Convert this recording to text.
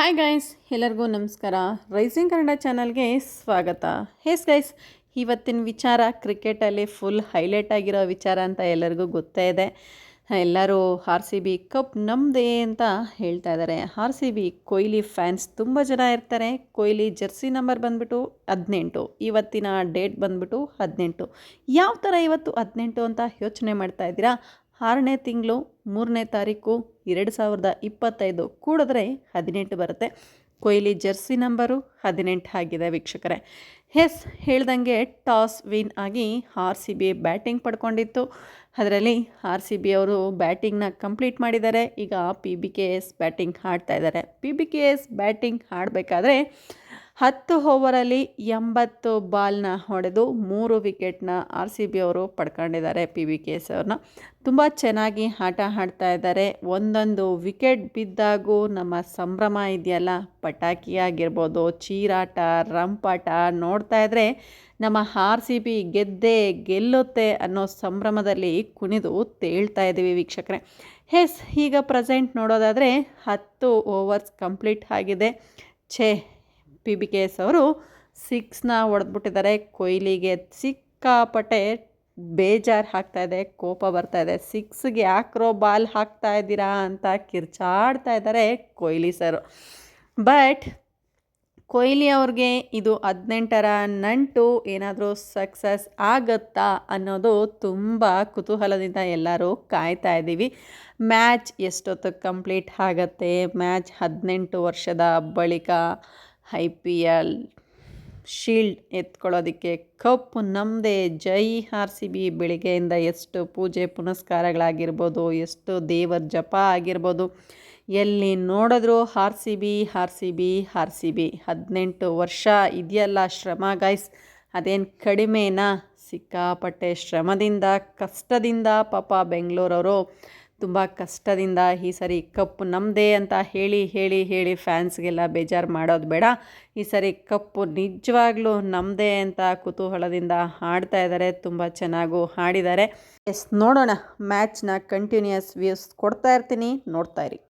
Hi guys ಎಲ್ಲರಿಗೂ ನಮಸ್ಕಾರ. Rising Kannada ಚಾನಲ್ಗೆ ಸ್ವಾಗತ. ಹೇಸ್ ಗೈಸ್ ಇವತ್ತಿನ ವಿಚಾರ ಕ್ರಿಕೆಟಲ್ಲಿ ಫುಲ್ ಹೈಲೈಟ್ ಆಗಿರೋ ವಿಚಾರ ಅಂತ ಎಲ್ಲರಿಗೂ ಗೊತ್ತೇ ಇದೆ. ಎಲ್ಲರೂ ಆರ್ ಸಿ ಬಿ ಕಪ್ ನಮ್ಮದೇ ಅಂತ ಹೇಳ್ತಾ ಇದ್ದಾರೆ R C B Kohli fans ತುಂಬ ಜನ ಇರ್ತಾರೆ. ಕೊಹ್ಲಿ ಜರ್ಸಿ ನಂಬರ್ ಬಂದ್ಬಿಟ್ಟು ಹದಿನೆಂಟು. ಇವತ್ತಿನ ಡೇಟ್ ಬಂದ್ಬಿಟ್ಟು ಹದಿನೆಂಟು. ಯಾವ ಥರ ಇವತ್ತು ಹದಿನೆಂಟು ಅಂತ ಯೋಚನೆ ಮಾಡ್ತಾ ಇದ್ದೀರಾ? ಆರನೇ ತಿಂಗಳು ಮೂರನೇ ತಾರೀಕು ಎರಡು ಸಾವಿರದ ಇಪ್ಪತ್ತೈದು ಕೂಡಿದ್ರೆ ಹದಿನೆಂಟು ಬರುತ್ತೆ. ಕೊಹ್ಲಿ ಜರ್ಸಿ ನಂಬರು ಹದಿನೆಂಟು ಆಗಿದೆ ವೀಕ್ಷಕರೇ. ಎಸ್, ಹೇಳ್ದಂಗೆ ಟಾಸ್ ವಿನ್ ಆಗಿ ಆರ್ ಸಿ ಬಿ ಬ್ಯಾಟಿಂಗ್ ಪಡ್ಕೊಂಡಿತ್ತು. ಅದರಲ್ಲಿ ಆರ್ ಸಿ ಬಿ ಅವರು ಬ್ಯಾಟಿಂಗ್ನ ಕಂಪ್ಲೀಟ್ ಮಾಡಿದ್ದಾರೆ. ಈಗ P B K S batting ಆಡ್ತಾ ಇದ್ದಾರೆ. P B K S batting ಆಡಬೇಕಾದ್ರೆ ಹತ್ತು ಓವರಲ್ಲಿ ಎಂಬತ್ತು ಬಾಲ್ನ ಹೊಡೆದು ಮೂರು ವಿಕೆಟ್ನ ಆರ್ ಸಿ ಬಿ ಅವರು ಪಡ್ಕೊಂಡಿದ್ದಾರೆ ಪಿ ವಿ ಕೆ ಎಸ್ ಅವ್ರನ್ನ. ತುಂಬ ಚೆನ್ನಾಗಿ ಆಟ ಆಡ್ತಾ ಇದ್ದಾರೆ. ಒಂದೊಂದು ವಿಕೆಟ್ ಬಿದ್ದಾಗೂ ನಮ್ಮ ಸಂಭ್ರಮ ಇದೆಯಲ್ಲ? ಪಟಾಕಿ ಆಗಿರ್ಬೋದು ಚೀರಾಟ, ರಂಪಾಟ ನೋಡ್ತಾ ಇದ್ದರೆ ನಮ್ಮ ಆರ್ ಸಿ ಬಿ ಗೆದ್ದೆ ಗೆಲ್ಲುತ್ತೆ ಅನ್ನೋ ಸಂಭ್ರಮದಲ್ಲಿ ಕುಣಿದು ತೇಳ್ತಾ ಇದ್ದೀವಿ ವೀಕ್ಷಕರೇ. ಎಸ್, ಈಗ ಪ್ರೆಸೆಂಟ್ ನೋಡೋದಾದರೆ ಹತ್ತು ಓವರ್ಸ್ ಕಂಪ್ಲೀಟ್ ಆಗಿದೆ. ಛೇ ಪಿ. ಬಿ. ಕೆ ಎಸ್ ಅವರು ಸಿಕ್ಸ್ನ ಹೊಡೆದ್ಬಿಟ್ಟಿದ್ದಾರೆ ಕೊಹ್ಲಿಗೆ ಸಿಕ್ಕಾಪಟ್ಟೆ ಬೇಜಾರು ಹಾಕ್ತಾ ಇದೆ, ಕೋಪ ಬರ್ತಾ ಇದೆ. ಸಿಕ್ಸ್ಗೆ ಯಾಕ್ರೋ ಬಾಲ್ ಹಾಕ್ತಾ ಇದ್ದೀರಾ ಅಂತ ಕಿರ್ಚಾಡ್ತಾ ಇದ್ದಾರೆ ಕೊಹ್ಲಿ ಸರ್. ಬಟ್ ಕೊಹ್ಲಿ ಅವ್ರಿಗೆ ಇದು ಹದಿನೆಂಟರ ನಂಟು ಏನಾದರೂ ಸಕ್ಸಸ್ ಆಗುತ್ತಾ ಅನ್ನೋದು ತುಂಬ ಕುತೂಹಲದಿಂದ ಎಲ್ಲರೂ ಕಾಯ್ತಾ ಇದ್ದೀವಿ. ಮ್ಯಾಚ್ ಎಷ್ಟೊತ್ತಿಗೆ ಕಂಪ್ಲೀಟ್ ಆಗುತ್ತೆ? ಮ್ಯಾಚ್ ಹದಿನೆಂಟು ವರ್ಷದ ಬಳಿಕ ಐ ಪಿ ಎಲ್ ಶೀಲ್ಡ್ ಎತ್ಕೊಳ್ಳೋದಕ್ಕೆ ಕಪ್ ನಮ್ಮದೇ ಜೈ ಆರ್ ಸಿ ಬಿ ಬೆಳಿಗ್ಗೆಯಿಂದ ಎಷ್ಟು ಪೂಜೆ ಪುನಸ್ಕಾರಗಳಾಗಿರ್ಬೋದು, ಎಷ್ಟು ದೇವರ ಜಪ ಆಗಿರ್ಬೋದು. ಎಲ್ಲಿ ನೋಡಿದ್ರು R C B R C B R C B ಹದಿನೆಂಟು ವರ್ಷ ಇದೆಯಲ್ಲ ಶ್ರಮ ಗಾಯ್ಸ್ ಅದೇನು ಕಡಿಮೆನಾ? ಸಿಕ್ಕಾಪಟ್ಟೆ ಶ್ರಮದಿಂದ, ಕಷ್ಟದಿಂದ ಪಾಪ ಬೆಂಗಳೂರವರು ತುಂಬ ಕಷ್ಟದಿಂದ ಈ ಸರಿ ಕಪ್ ನಮ್ಮದೇ ಅಂತ ಹೇಳಿ ಹೇಳಿ ಹೇಳಿ ಫ್ಯಾನ್ಸ್ಗೆಲ್ಲ ಬೇಜಾರು ಮಾಡೋದು ಬೇಡ. ಈ ಸರಿ ಕಪ್ಪು ನಿಜವಾಗ್ಲೂ ನಮ್ಮದೇ ಅಂತ ಕುತೂಹಲದಿಂದ ಹಾಡ್ತಾ ಇದ್ದಾರೆ, ತುಂಬ ಚೆನ್ನಾಗೂ ಹಾಡಿದ್ದಾರೆ ಎಸ್, ನೋಡೋಣ. ಮ್ಯಾಚ್ನ ಕಂಟಿನ್ಯೂಯಸ್ ವ್ಯೂಸ್ ಕೊಡ್ತಾ ಇರ್ತೀನಿ, ನೋಡ್ತಾ ಇರಿ.